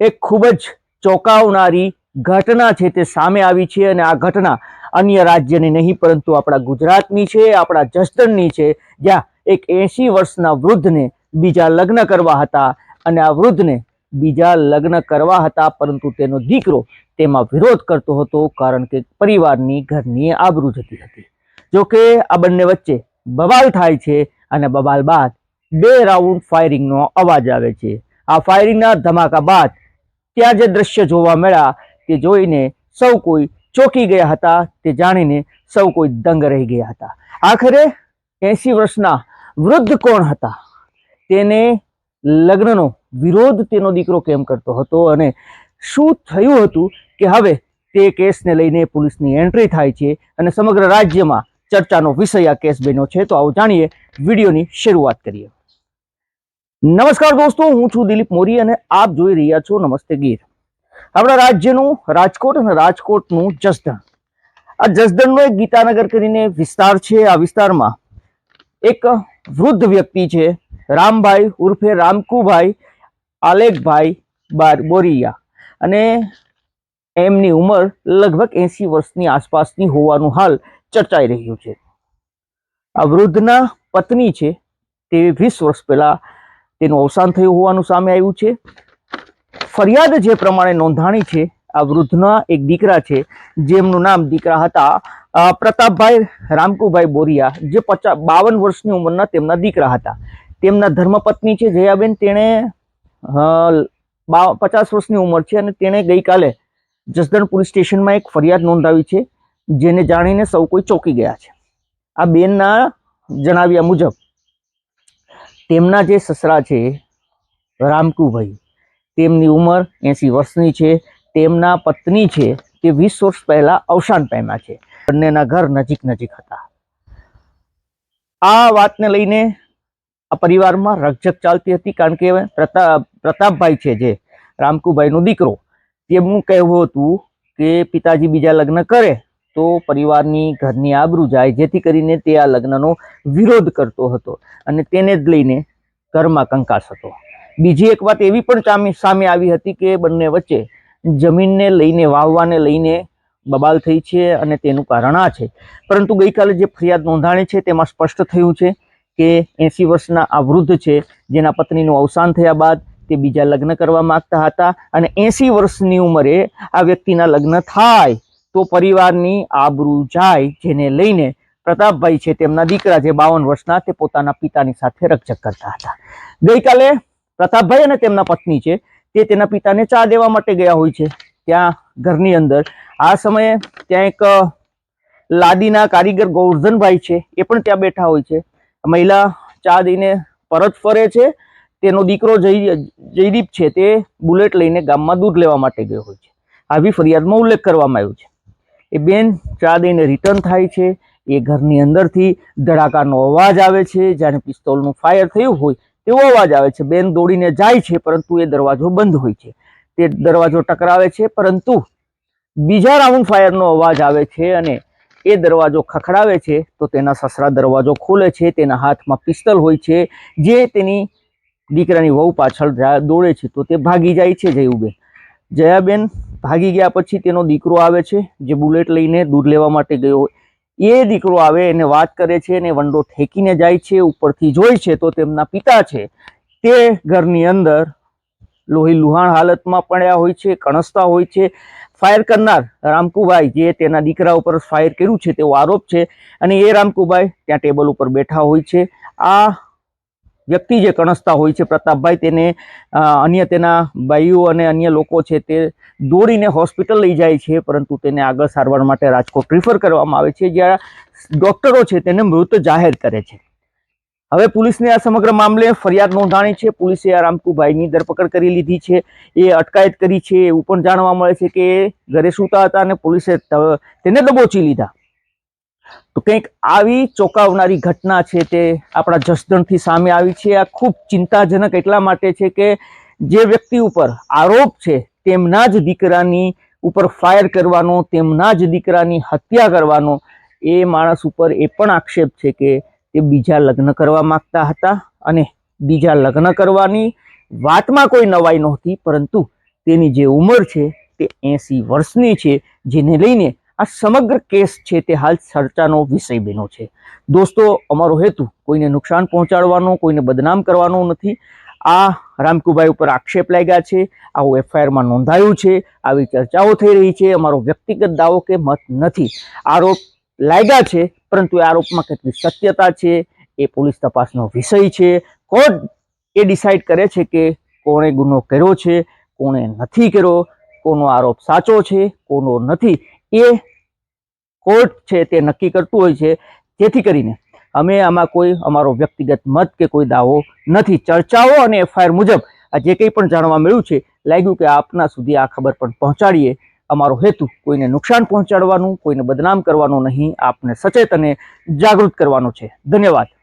એક ખૂબ જ ચોંકાવનારી ઘટના છે તે સામે આવી છે અને આ ઘટના અન્ય રાજ્યની નહીં, પરંતુ આપણા ગુજરાતની છે, આપણા જસદણની છે, જ્યાં એક એંશી વર્ષના વૃદ્ધને બીજા લગ્ન કરવા હતા અને આ વૃદ્ધને બીજા લગ્ન કરવા હતા, પરંતુ તેનો દીકરો તેમાં વિરોધ કરતો હતો કારણ કે પરિવારની ઘરની આબરૂ જતી હતી. જોકે આ બંને વચ્ચે બબાલ થાય છે અને બબાલ બાદ બે રાઉન્ડ ફાયરિંગનો અવાજ આવે છે. આ ફાયરિંગના ધમાકા બાદ ત્યાં જે દ્રશ્ય જોવા મળ્યા તે જોઈને સૌ કોઈ ચોંકી ગયા હતા. તે જાણીને સૌ કોઈ દંગ રહી ગયા હતા. આખરે એસી વર્ષના વૃદ્ધ કોણ હતા? તેને લગ્નનો વિરોધ તેનો દીકરો કેમ કરતો હતો અને શું થયું હતું કે હવે તે કેસને લઈને પોલીસની એન્ટ્રી થાય છે અને સમગ્ર રાજ્યમાં ચર્ચાનો વિષય આ કેસ બન્યો છે. તો આવું જાણીએ વિડીયોની શરૂઆત કરીએ. નમસ્કાર દોસ્તો, હું છું દિલીપ મોરી અને આપ જોઈ રહ્યા છો નમસ્તે ગીર. આપણા રાજ્યનું રાજકોટ અને રાજકોટનું જસદણ. આ જસદણનો એક ગીતાનગર કરીને વિસ્તાર છે. આ વિસ્તારમાં એક વૃદ્ધ વ્યક્તિ છે, રામભાઈ ઉર્ફે રામકુભાઈ આલેખભાઈ બાર બોરિયા. અને એમની ઉંમર લગભગ એસી વર્ષની આસપાસની હોવાનું હાલ ચર્ચાઈ રહ્યું છે. આ વૃદ્ધના પત્ની છે, તે વીસ વર્ષ પહેલા તેનું અવસાન થયું હોવાનું સામે આવ્યું છે. ફરિયાદ જે પ્રમાણે નોંધાણી છે, આ વૃદ્ધના એક દીકરા છે, જેમનું નામ દીકરા હતા પ્રતાપભાઈ રામકુભાઈ બોરિયા, જે પચાસ બાવન વર્ષની ઉંમરના તેમના દીકરા હતા. તેમના ધર્મપત્ની છે જયાબેન, તેણે પચાસ વર્ષની ઉંમર છે અને તેણે ગઈકાલે જસદણ પોલીસ સ્ટેશનમાં એક ફરિયાદ નોંધાવી છે, જેને જાણીને સૌ કોઈ ચોંકી ગયા છે. આ બેનના જણાવ્યા મુજબ તેમના જે સસરા છે, રામકુભાઈ, તેમની ઉંમર એંસી વર્ષની છે. તેમના પત્ની છે તે વીસ વર્ષ પહેલા અવસાન પામ્યા છે. બંનેના ઘર નજીક નજીક હતા. આ વાતને લઈને આ પરિવારમાં રકઝક ચાલતી હતી કારણ કે પ્રતાપ પ્રતાપભાઈ છે જે, રામકુભાઈનો દીકરો. તેમનું કહેવું હતું કે પિતાજી બીજા લગ્ન કરે તો પરિવારની ઘરની આબરૂ જાય, જેથી કરીને તે આ લગ્નનો વિરોધ કરતો હતો અને તેને જ લઈને ઘરમાં કંકાસ હતો. બીજી એક વાત એવી પણ સામે સામે આવી હતી કે બંને વચ્ચે જમીનને લઈને, વાવવાને લઈને બબાલ થઈ છે અને તેનું કારણ આ છે. પરંતુ ગઈકાલે જે ફરિયાદ નોંધાણી છે તેમાં સ્પષ્ટ થયું છે કે એંસી વર્ષના આ વૃદ્ધ છે, જેના પત્નીનું અવસાન થયા બાદ તે બીજા લગ્ન કરવા માગતા હતા અને એંસી વર્ષની ઉંમરે આ વ્યક્તિના લગ્ન થાય તો પરિવારની આબરૂ જાય જેને લઈને પ્રતાપભાઈ છે તેમના દીકરા જે બાવન વર્ષના તે પોતાના પિતાની સાથે રકઝક કરતા હતા. ગઈકાલે પ્રતાપભાઈ અને તેમના પત્ની છે તે તેના પિતાને ચા દેવા માટે ગયા હોય છે. ત્યાં ઘરની અંદર આ સમયે ત્યાં એક લાદીના કારીગર ગોવર્ધનભાઈ છે એ પણ ત્યાં બેઠા હોય છે. મહિલા ચા દઈને પરત ફરે છે. તેનો દીકરો જય, જયદીપ છે તે બુલેટ લઈને ગામમાં દૂધ લેવા માટે ગયો હોય છે. આવી ફરિયાદમાં ઉલ્લેખ કરવામાં આવ્યો છે. એ બેન ચા દઈને રિટર્ન થાય છે. એ ઘરની અંદરથી ધડાકાનો અવાજ આવે છે. જાણે પિસ્તોલનું ફાયર થયું હોય તેવો અવાજ આવે છે. બેન દોડીને જાય છે, પરંતુ એ દરવાજો બંધ હોય છે. તે દરવાજો ટકરાવે છે, પરંતુ બીજા રાઉન્ડ ફાયરનો અવાજ આવે છે અને એ દરવાજો ખખડાવે છે, તો તેના સસરા દરવાજો ખોલે છે. તેના હાથમાં પિસ્તલ હોય છે. જે તેની દીકરાની વહુ પાછળ દોડે છે, તો તે ભાગી જાય છે. જયુબેન જયાબેન ભાગી ગયા પછી તેનો દીકરો આવે છે, જે બુલેટ લઈને દૂધ લેવા માટે ગયો એ દીકરો આવે, એને વાત કરે છે અને વંડો ઠેકીને જાય છે, ઉપરથી જોઈ છે તો તેમના પિતા છે. તે ઘરની અંદર લોહી લુહાણ હાલતમાં પડ્યા હોય છે, કણસતા હોય છે. ફાયર કરનાર રામકુભાઈ, જે તેના દીકરા ઉપર ફાયર કર્યું છે તેવો આરોપ છે અને એ રામકુભાઈ ત્યાં ટેબલ ઉપર બેઠા હોય છે. આ વ્યક્તિ જે કણસતા હોય છે પ્રતાપભાઈ, તેને અન્ય તેના ભાઈઓ અને અન્ય લોકો છે તે દોડીને હોસ્પિટલ લઈ જાય છે, પરંતુ તેને આગળ સારવાર માટે રાજકોટ રિફર કરવામાં આવે છે, જ્યાં ડૉક્ટરો છે તેને મૃત જાહેર કરે છે. હવે પોલીસને આ સમગ્ર મામલે ફરિયાદ નોંધાણી છે. પોલીસે આ રામકુભાઈની ધરપકડ કરી લીધી છે. એ અટકાયત કરી છે. એવું પણ જાણવા મળે છે કે ઘરે સૂતા હતા અને પોલીસે તેને દબોચી લીધા. તો કંઈક આવી ચોંકાવનારી ઘટના છે તે આપણા જસદણથી સામે આવી છે. આ ખૂબ ચિંતાજનક એટલા માટે છે કે જે વ્યક્તિ ઉપર આરોપ છે તેમના જ દીકરાની ઉપર ફાયર કરવાનો, તેમના જ દીકરાની હત્યા કરવાનો, એ માણસ ઉપર એ પણ આક્ષેપ છે કે તે બીજા લગ્ન કરવા માંગતા હતા અને બીજા લગ્ન કરવાની વાતમાં કોઈ નવાઈ નહોતી, પરંતુ તેની જે ઉંમર છે તે એંસી વર્ષની છે, જેને લઈને આ સમગ્ર કેસ છે તે હાલ ચર્ચાનો વિષય બન્યો છે. દોસ્તો, અમારો હેતુ કોઈને નુકસાન પહોંચાડવાનો, કોઈને બદનામ કરવાનો નથી. આ રામકુભાઈ ઉપર આક્ષેપ લાગ્યા છે આવું એફઆઈઆરમાં નોંધાયું છે, આવી ચર્ચાઓ થઈ રહી છે. અમારો વ્યક્તિગત દાવો કે મત નથી. આરોપ લાગ્યા છે, પરંતુ એ આરોપમાં કેટલી સત્યતા છે, એ પોલીસ તપાસનો વિષય છે. કોર્ટ એ ડિસાઈડ કરે છે કે કોણે ગુનો કર્યો છે, કોણે નથી કર્યો, કોનો આરોપ સાચો છે, કોનો નથી. એ કોર્ટ છે તે નક્કી કરતું હોય છે, જેથી કરીને અમે આમાં કોઈ અમારો વ્યક્તિગત મત કે કોઈ દાવો નથી. ચર્ચાઓ અને એફઆઈઆર મુજબ આ જે કંઈ પણ જાણવા મળ્યું છે, લાગ્યું કે આપના સુધી આ ખબર પણ પહોંચાડીએ, અમારો હેતુ કોઈને નુકસાન પહોંચાડવાનું, કોઈને બદનામ કરવાનું નહીં, આપને સચેત અને જાગૃત કરવાનો છે. ધન્યવાદ.